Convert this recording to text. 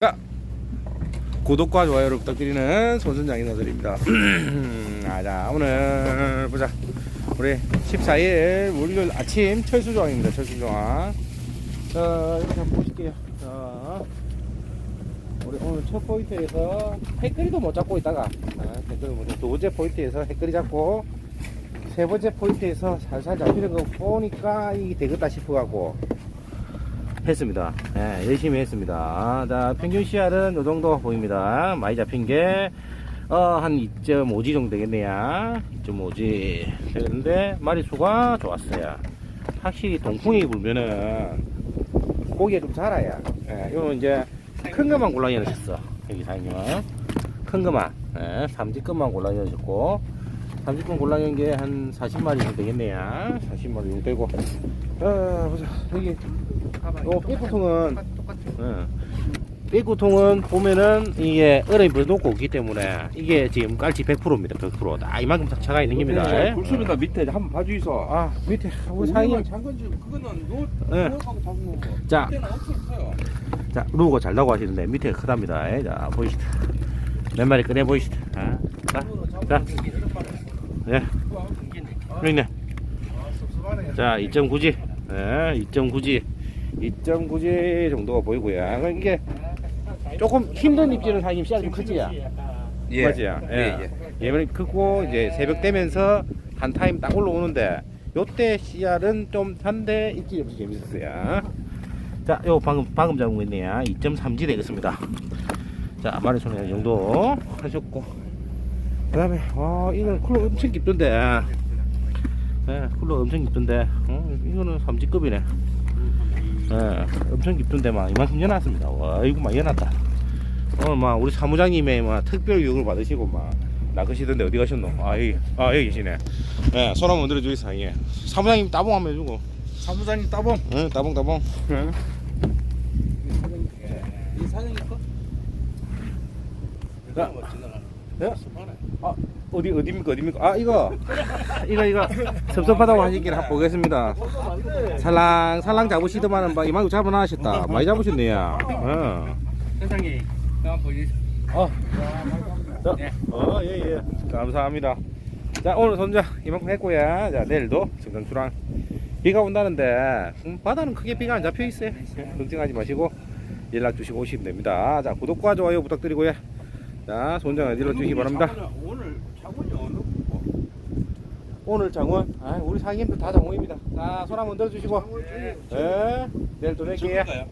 자, 구독과 좋아요를 부탁드리는 손선장 인사드립니다. 아, 자, 오늘 보자. 우리 14일 월요일 아침 철수조항입니다. 철수조항. 자, 이렇게 한번 보실게요. 자, 우리 오늘 첫 포인트에서 해끌이도 못 잡고 있다가, 아, 두 번째 포인트에서 해끌이 잡고, 세 번째 포인트에서 살살 잡히는 거 보니까 이게 되겠다 싶어갖고, 했습니다. 예, 열심히 했습니다. 자, 평균 CR은 요 정도 보입니다. 많이 잡힌 게, 어, 한 2.5G 정도 되겠네요. 2.5G. 되는데, 마리수가 좋았어요. 확실히 동풍이 불면은, 고기가 좀 자라야. 예, 요는 이제, 큰 것만 골라 넣으셨어. 여기 사장님은. 큰 것만. 예, 삼지급만 골라 넣으셨고, 삼지급 골라 넣은 게한 40마리 정도 되겠네요. 40마리 정도 되고. 어, 보자. 여기, 요 삐꾸통은 삐꾸통은 보면은 이게 얼음이 불어놓고 오기 때문에 이게 지금 깔치 100%입니다. 100%다 이만큼 차가 있는 겁니다. 네, 굴수입니다 밑에 한번 봐주이소. 아 밑에 우리 사장님 장건지 그거는 노 네. 노하고 잡은 거고. 자, 그때는 루어가 잘 나고 하시는데 밑에 크답니다. 예, 자 보이시죠? 몇 마리 꺼내 보이시죠? 아, 자, 자, 예, 여기 있네 자 2.9G 예, 2.9G 2.9G 정도가 보이고요 그러니까 이게 조금 힘든 입질은 사장님 씨앗 좀 크지야 맞지? 예. 예. 예번에 크고 이제 새벽 되면서 한 타임 딱 올라오는데 요때 씨알은 좀 한데 입질이 없이 재밌었어요. 자, 요 방금 방금 잡은 거 있네요. 2.3G 되겠습니다. 자, 마리 손에 이 정도 하셨고 그 다음에 와 이건 쿨러 엄청 깊던데. 예, 쿨러 엄청 깊던데. 어, 이거는 3G급이네. 예, 엄청 깊던데 막 이만큼 연놨습니다. 와, 이거 막 연놨다. 오늘 막 우리 사무장님의 막 특별 교육을 받으시고 막 나가시던데 어디 가셨노? 아 여기 아 여기 계시네. 예, 손 한번 들어주이 사이에 사무장님 따봉 한번 해주고. 사무장님 따봉. 응, 따봉 따봉. 응. 이 사장님 거? 자. 뭐. 예? 아 어디 어디입니까 어디입니까? 아 이거 이거 이거 섭섭하다고 하시길 한번 보겠습니다. 살랑 살랑 잡으시더만은 막 이만큼 잡아놔셨다. 많이 잡으셨네요. 어. 세상에 한번 보여주세요. 어. 자, 어, 예, 예. 감사합니다. 자, 오늘 손자 이만큼 했고요. 자, 내일도 정상출항. 비가 온다는데, 음, 바다는 크게 비가 안 잡혀 있어요. 예, 걱정하지 마시고, 연락 주시고 오시면 됩니다. 자, 구독과 좋아요 부탁드리고요. 자, 손자 어디로 주시기 바랍니다. 오늘 장군이 어느 거? 오늘 장원, 아, 우리 상인들 다 장원입니다. 자, 손 한번 들어주시고, 예, 내일 또 뵐게요.